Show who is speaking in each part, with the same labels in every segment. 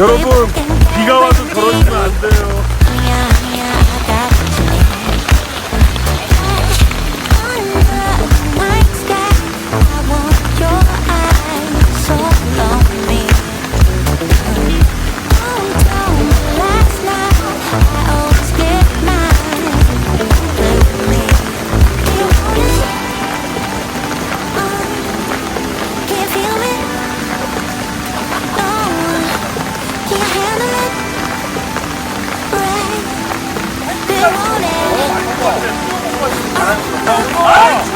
Speaker 1: 여러분 비가 와도 저러시면 안 돼요.
Speaker 2: 好好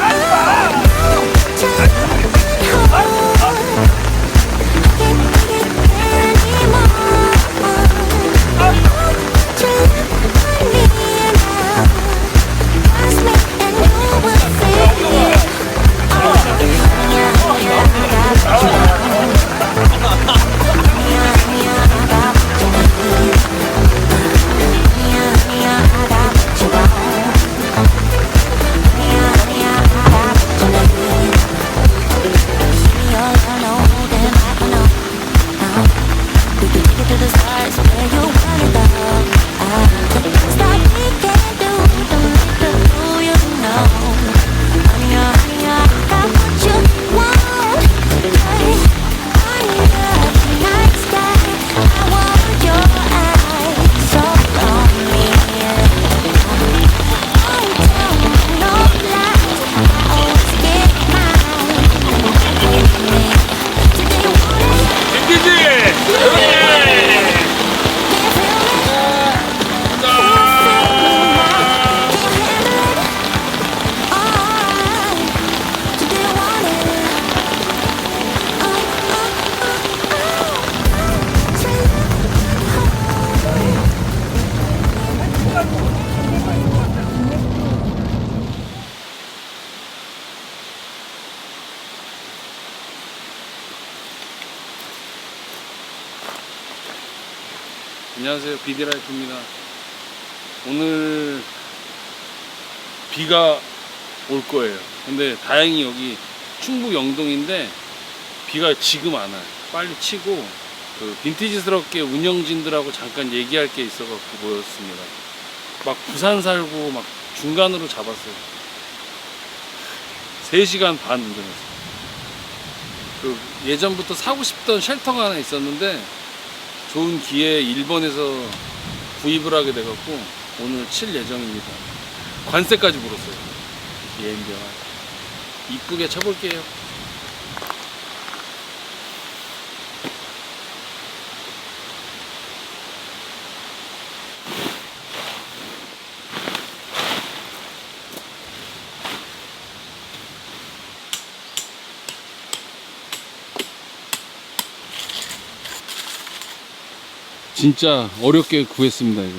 Speaker 1: 김기지! 안녕하세요. 비디라이프입니다. 오늘 비가 올 거예요. 근데 다행히 여기 충북 영동인데 비가 지금 안 와요. 빨리 치고 그 빈티지스럽게 운영진들하고 잠깐 얘기할 게 있어 갖고 모였습니다. 막 부산 살고 막 중간으로 잡았어요. 3시간 반 운전했어요. 그 예전부터 사고 싶던 쉘터가 하나 있었는데 좋은 기회에 일본에서 구입을 하게 돼갖고 오늘 칠 예정입니다. 관세까지 물었어요. 예인병 이쁘게 쳐볼게요. 진짜 어렵게 구했습니다 이거.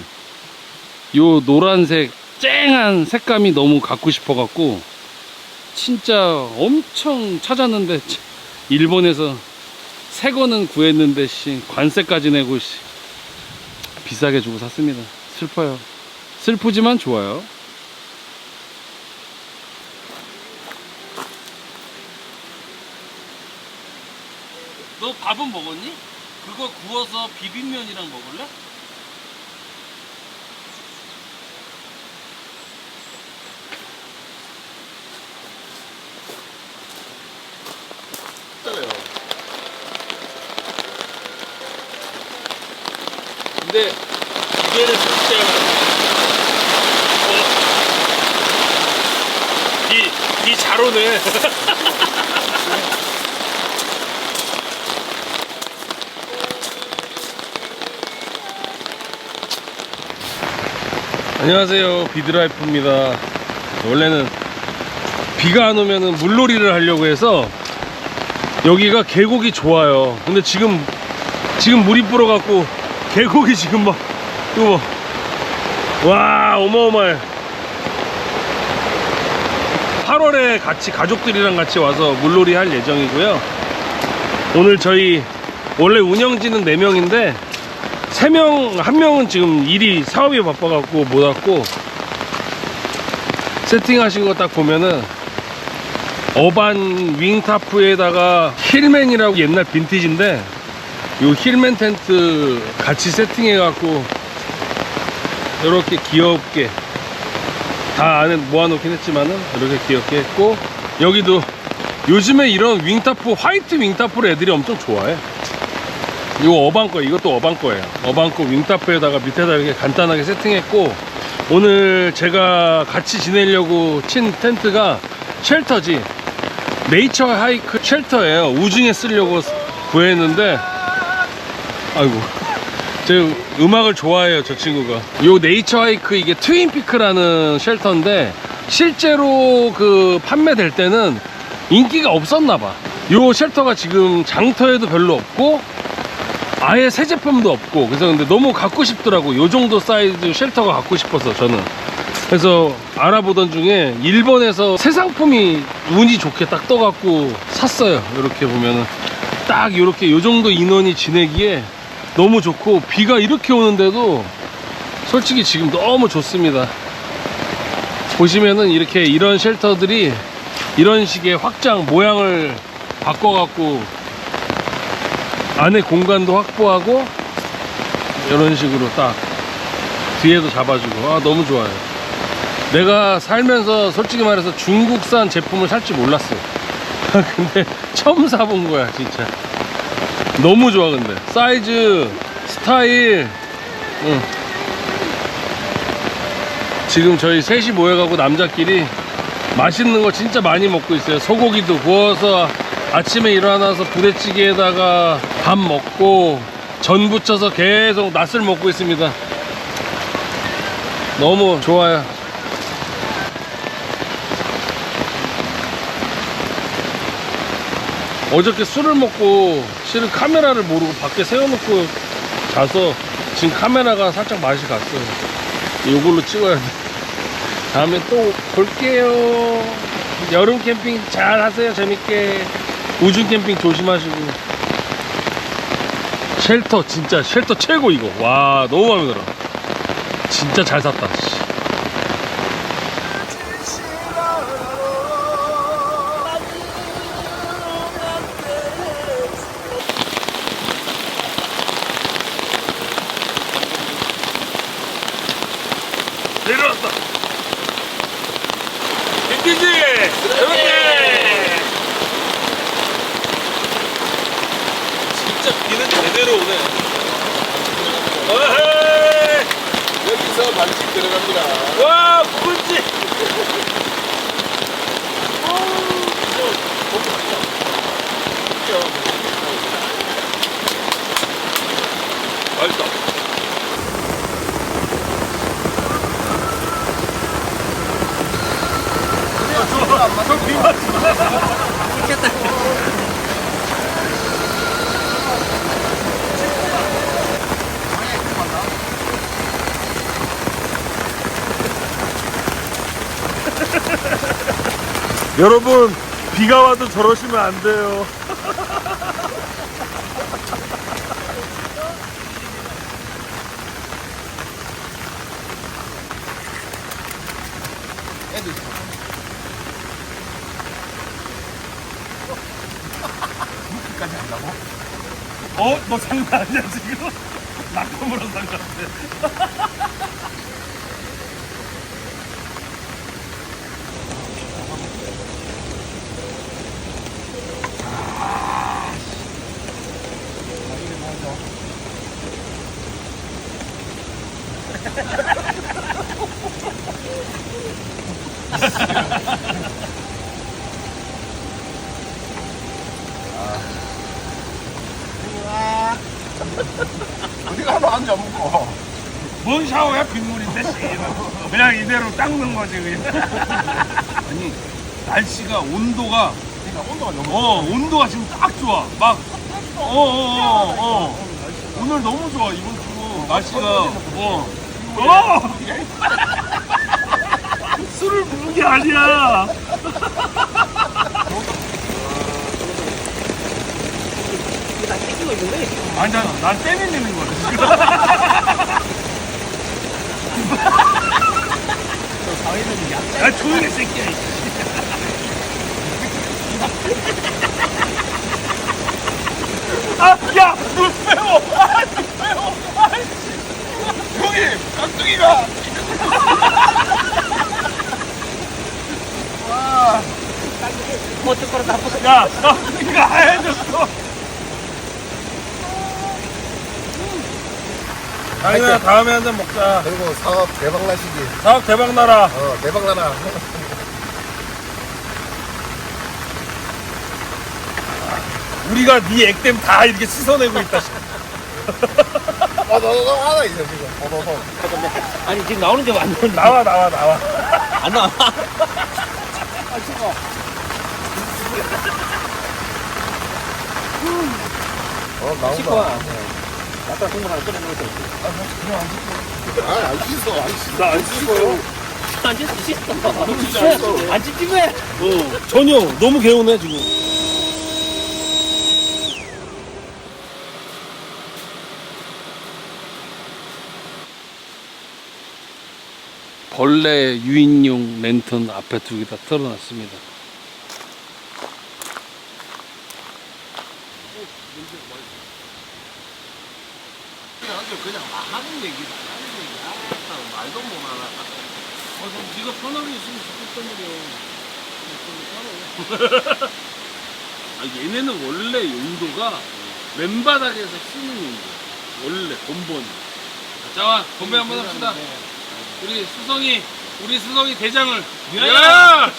Speaker 1: 요 노란색 쨍한 색감이 너무 갖고 싶어 갖고 진짜 엄청 찾았는데 참, 일본에서 새 거는 구했는데 씨 관세까지 내고 씨 비싸게 주고 샀습니다. 슬퍼요. 슬프지만 좋아요. 너 밥은 먹었니? 그거 구워서 비빔면이랑 먹을래? 근데 이게는 진짜 어, 비, 비 잘 오네 안녕하세요. 비드라이프입니다. 원래는 비가 안 오면은 물놀이를 하려고 해서 여기가 계곡이 좋아요. 근데 지금 지금 물이 불어 갖고 계곡이 지금 막 이거 와 어마어마해. 8월에 같이 가족들이랑 같이 와서 물놀이 할 예정이고요. 오늘 저희 원래 운영진은 4명인데 3명, 한 명은 지금 일이 사업이 바빠갖고 못 왔고 세팅하신 거 딱 보면은 어반 윙타프에다가 힐맨이라고 옛날 빈티지인데 요 힐맨 텐트 같이 세팅해 갖고 이렇게 귀엽게 다 안에 모아놓긴 했지만은 이렇게 귀엽게 했고 여기도 요즘에 이런 윙타프 화이트 윙타프를 애들이 엄청 좋아해 이거 어반 거 이것도 어반 거예요. 어반 거 윙타프에다가 밑에다 이렇게 간단하게 세팅했고 오늘 제가 같이 지내려고 친 텐트가 쉘터지. 네이처 하이크 쉘터예요. 우중에 쓰려고 구했는데 아이고. 제 음악을 좋아해요 저 친구가. 요 네이처 하이크 이게 트윈피크라는 쉘터인데 실제로 그 판매될 때는 인기가 없었나 봐 요 쉘터가 지금 장터에도 별로 없고 아예 새 제품도 없고 그래서 근데 너무 갖고 싶더라고. 요 정도 사이즈 쉘터가 갖고 싶어서 저는. 그래서 알아보던 중에 일본에서 새 상품이 운이 좋게 딱 떠갖고 샀어요. 이렇게 보면은. 딱 이렇게 요 정도 인원이 지내기에 너무 좋고 비가 이렇게 오는데도 솔직히 지금 너무 좋습니다. 보시면은 이렇게 이런 쉘터들이 이런 식의 확장 모양을 바꿔갖고 안에 공간도 확보하고 이런 식으로 딱 뒤에도 잡아주고. 아 너무 좋아요. 내가 살면서 솔직히 말해서 중국산 제품을 살줄 몰랐어 근데 처음 사본 거야 진짜. 너무 좋아 근데. 사이즈 스타일. 응. 지금 저희 셋이 모여가고 남자끼리 맛있는 거 진짜 많이 먹고 있어요. 소고기도 구워서 아침에 일어나서 부대찌개에다가 밥 먹고 전 부쳐서 계속 낫을 먹고 있습니다. 너무 좋아요. 어저께 술을 먹고 실은 카메라를 모르고 밖에 세워놓고 자서 지금 카메라가 살짝 맛이 갔어요. 이걸로 찍어야 돼. 다음에 또 볼게요. 여름 캠핑 잘 하세요. 재밌게 우중 캠핑 조심하시고. 쉘터 진짜 쉘터 최고 이거. 와 너무 마음에 들어. 진짜 잘 샀다 씨. 내려왔다. 빈티지! 이렇게 진 짜 비는 제대로 오네 어헤이!
Speaker 3: 여기서 반칙 들어갑니다.
Speaker 1: 와 묵은지! 맛있다 여러분 비가 와도 저러시면 안 돼요
Speaker 3: 까지 한다고?
Speaker 1: 어? 너 장난 아니야 지금? 낙검으로 상관없 네
Speaker 3: 어디 가면 앉아 먹고.
Speaker 1: 뭔 씨. 그냥 이대로 닦는 거지 그냥. 아니 날씨가 온도가.
Speaker 3: 그러니까 온도가 너무.
Speaker 1: 어 온도가 지금 딱 좋아. 막 어어어 어, 어. 오늘 너무 좋아 이번 주. 날씨가 어 어! 술을 부은 게 아니야. 아니 난, 난 때밀리는 거야 지금 너 사회에서는 약자. 아, 조용히 새끼야. 아, 야, 눈 빼워. 아, 눈 빼워. 아, 씨.
Speaker 3: 형님, 깍두기가. 와. 어떡하러 나쁘다.
Speaker 1: 야, 깍두기가 하얘졌어. 다행이야, 다음에 한 잔 먹자.
Speaker 3: 그리고 사업 대박 나시기.
Speaker 1: 사업 대박 나라.
Speaker 3: 어 대박 나라.
Speaker 1: 우리가 네 액땜 다 이렇게 씻어내고 있다.
Speaker 3: 아 너도 하나 있어 지금. 어 너도.
Speaker 4: 아니 지금 나오는 게 맞는데
Speaker 1: 나와, 나와, 나와.
Speaker 4: 안 나와.
Speaker 3: 어 나온다.
Speaker 4: 씻고 아까 국물 하나 끓여 놓을 때
Speaker 3: 아안 씻어 안 씻어.
Speaker 1: 나안 씻어요.
Speaker 4: 안 씻어. 안 씻지 왜?
Speaker 1: 어, 전혀 너무 개운해 지금. 벌레 유인용 랜턴 앞에 두 개다 틀어놨습니다.
Speaker 3: 그냥 하는 얘기다. 하는 얘기. 아 말도 못 알아.
Speaker 1: 어, 너 네가 편하게 있으면 좋겠단 말이야. 아, 얘네는 원래 용도가 맨바닥에서 쓰는 용도. 원래 본본. 자, 와, 건배 한번 합시다. 우리 수성이, 우리 수성이 대장을. 야!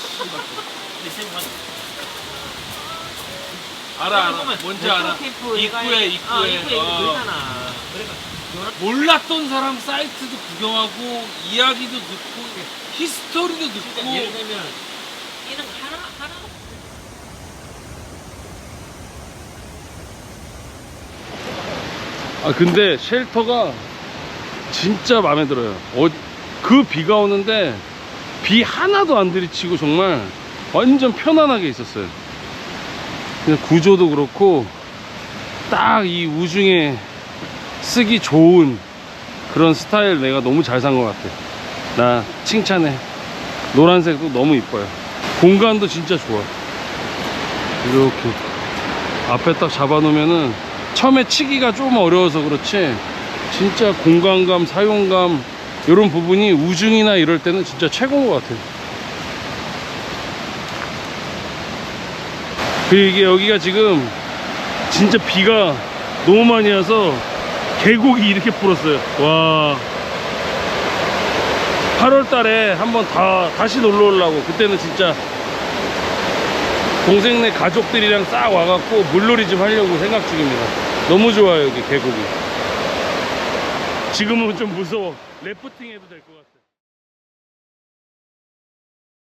Speaker 1: 알아, 알아. 뭔지 알아. 입구에, 입구에. 어. 몰랐던 사람 사이트도 구경하고 이야기도 듣고 히스토리도 듣고.
Speaker 4: 예를 들면 이런 거 하나 하나
Speaker 1: 아 근데 쉘터가 진짜 마음에 들어요. 어, 그 비가 오는데 비 하나도 안 들이치고 정말 완전 편안하게 있었어요. 그냥 구조도 그렇고 딱 이 우중에 쓰기 좋은 그런 스타일 내가 너무 잘 산 것 같아. 나 칭찬해. 노란색도 너무 이뻐요. 공간도 진짜 좋아. 이렇게 앞에 딱 잡아 놓으면은 처음에 치기가 좀 어려워서 그렇지 진짜 공간감 사용감 이런 부분이 우중이나 이럴 때는 진짜 최고인 것 같아요 그리고 이게 여기가 지금 진짜 비가 너무 많이 와서 계곡이 이렇게 불었어요 와 8월 달에 한번 다 다시 놀러 오려고 그때는 진짜 동생네 가족들이랑 싹 와갖고 물놀이 좀 하려고 생각 중입니다. 너무 좋아요, 여기 계곡이. 지금은 좀 무서워. 래프팅 해도 될 것 같아.